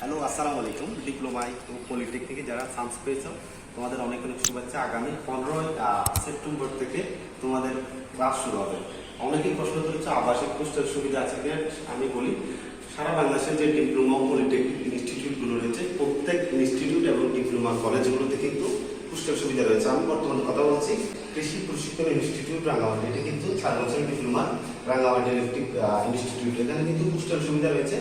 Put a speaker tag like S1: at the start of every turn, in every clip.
S1: Hello, আসসালামু আলাইকুম। ডিপ্লোমায় ও পলিটেকনিকে যারা চান্স পেয়েছ, তোমাদের অনেক অনেক শুভেচ্ছা। আগামী পনেরোই সেপ্টেম্বর থেকে তোমাদের ক্লাস শুরু হবে। অনেকেই প্রশ্ন করেছে, আবাসিক হোস্টেল সুবিধা আছে কিনা আমি বলি, সারা বাংলাদেশের যে ডিপ্লোমা পলিটেকনিক ইনস্টিটিউটগুলো রয়েছে, প্রত্যেক ইনস্টিটিউট এবং ডিপ্লোমা কলেজগুলোতে কিন্তু হোস্টেল সুবিধা রয়েছে। আমি বর্তমানে কথা বলছি, কৃষি প্রশিক্ষণ ইনস্টিটিউট রাঙ্গামাটি। এটা কিন্তু চার বছরের ডিপ্লোমা রাঙ্গামাটির একটি ইনস্টিটিউট এখানে কিন্তু হোস্টেল সুবিধা রয়েছে।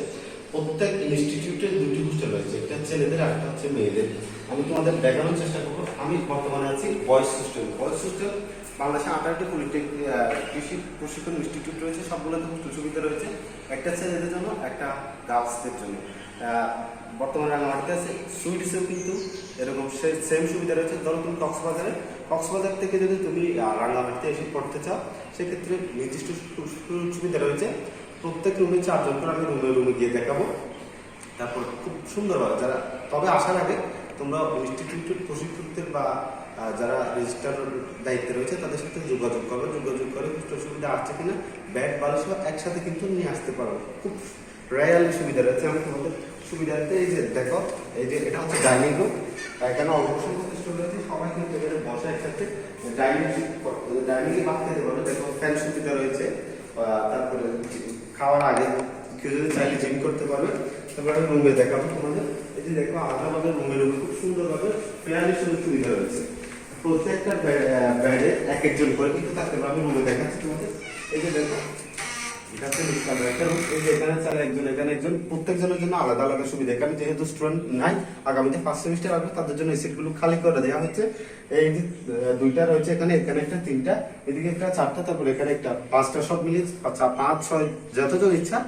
S1: প্রত্যেক ইনস্টিটিউটে দুটি হোস্টেল রয়েছে, একটা ছেলেদের আর একটা হচ্ছে মেয়েদের। আমি তোমাদের দেখানোর চেষ্টা করব। আমি বর্তমানে আছি বয়েজ হোস্টেল বয়েজ হোস্টেল বাংলাদেশে আঠারোটি পলিটেকনিক কৃষি প্রশিক্ষণ ইনস্টিটিউট রয়েছে, সবগুলোতে হোস্টেল সুবিধা রয়েছে। একটা ছেলেদের জন্য, একটা গার্লসদের জন্য। বর্তমানে রাঙামাটিতে আছে সুইডিশেও কিন্তু এরকম সেম সুবিধা রয়েছে। ধরো তুমি কক্সবাজারে, কক্সবাজার থেকে যদি তুমি রাঙামাটিতে এসে পড়তে চাও, সেক্ষেত্রে নির্দিষ্ট সুবিধা রয়েছে। প্রত্যেক রুমে চারজন করে আমি রুমে রুমে গিয়ে দেখাবো। তারপর খুব সুন্দর হয় যারা, তবে আসার আগে তোমরা ইনস্টিটিউটের প্রশিক্ষকদের বা যারা রেজিস্টার দায়িত্বে রয়েছে, তাদের সাথে যোগাযোগ করবে যোগাযোগ করে হোস্টেল সুবিধা আসছে কিনা ব্যাট বালিশ একসাথে কিন্তু নিয়ে আসতে পারো। খুব রয়্যাল সুবিধা রয়েছে। আমি তোমাদের সুবিধাতে এই যে দেখো, এই যে এটা হচ্ছে ডাইনিং রুম এখানে রয়েছে সবাই কিন্তু এখানে বসে একসাথে। ডাইনিং ডাইনিং এ ভাত পারবে দেখো ফ্যান সুবিধা রয়েছে আহ, তারপরে খাওয়ার আগে কেউ যদি চাইলে জিম করতে পারবে, তারপরে রুমে দেখাবো তোমাদের। এই যে দেখো আলাদাভাবে রুমের উপর খুব সুন্দরভাবে ফেয়ারলি সুযোগ সুবিধা রয়েছে প্রত্যেকটা ব্যাডে এক একজন করে কিন্তু তাকে পারবে রুমে দেখাচ্ছি তোমাদের। এই যে দেখো এখানে একজন এখানে একজন, প্রত্যেকজনের জন্য আলাদা আলাদা সুবিধা। এখানে যেহেতু স্টুডেন্ট নাই সেমিস্টার তাদের জন্য সিটগুলো খালি করে দেওয়া হচ্ছে। এই যে দুইটা রয়েছে এখানে এখানে একটা তিনটা, এদিকে একটা চারটা, তারপরে এখানে একটা পাঁচটা সব মিলিয়ে পাঁচ ছয়, যতজন ইচ্ছা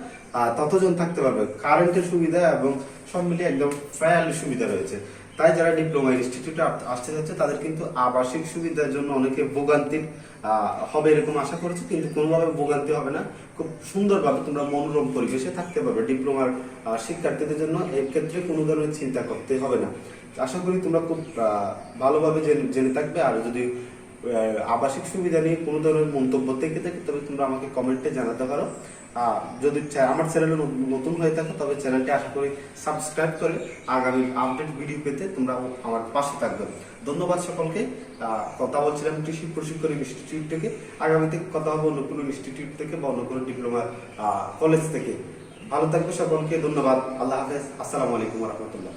S1: ততজন থাকতে পারবে। কারেন্টের সুবিধা এবং সব মিলিয়ে একদম ফেয়ারলি সুবিধা রয়েছে। তাই যারা ডিপ্লোমা ইনস্টিটিউটে আসতে যাচ্ছে, তাদের কিন্তু আবাসিক সুবিধার জন্য অনেকে ভোগান্তি হবে এরকম আশা করছে, কিন্তু কোনোভাবে ভোগান্তি হবে না। খুব সুন্দরভাবে তোমরা মনোরম পরিবেশে থাকতে পারবে ডিপ্লোমার শিক্ষার্থীদের জন্য এক্ষেত্রে ক্ষেত্রে কোনো ধরনের চিন্তা করতে হবে না। আশা করি তোমরা খুব ভালোভাবে জেনে- থাকবে, আর যদি আবাসিক সুবিধা নিয়ে কোনো ধরনের মন্তব্য থেকে থাকে, তবে তোমরা আমাকে কমেন্টে জানাতে পারো। যদি আমার চ্যানেলে নতুন হয়ে থাকে, তবে চ্যানেলটি আশা করি সাবস্ক্রাইব করে আগামী আপডেট ভিডিও পেতে তোমরা আমার পাশে থাকবে। ধন্যবাদ সকলকে। কথা বলছিলাম কৃষি প্রশিক্ষণ ইনস্টিটিউট থেকে। আগামীতে কথা হবে অন্য কোনো ইনস্টিটিউট থেকে বা অন্য কোনো ডিপ্লোমার কলেজ থেকে। ভালো থাকবে সকলকে, ধন্যবাদ। আল্লাহ হাফেজ। আসসালামু আলাইকুম রহমতুল্লাহ।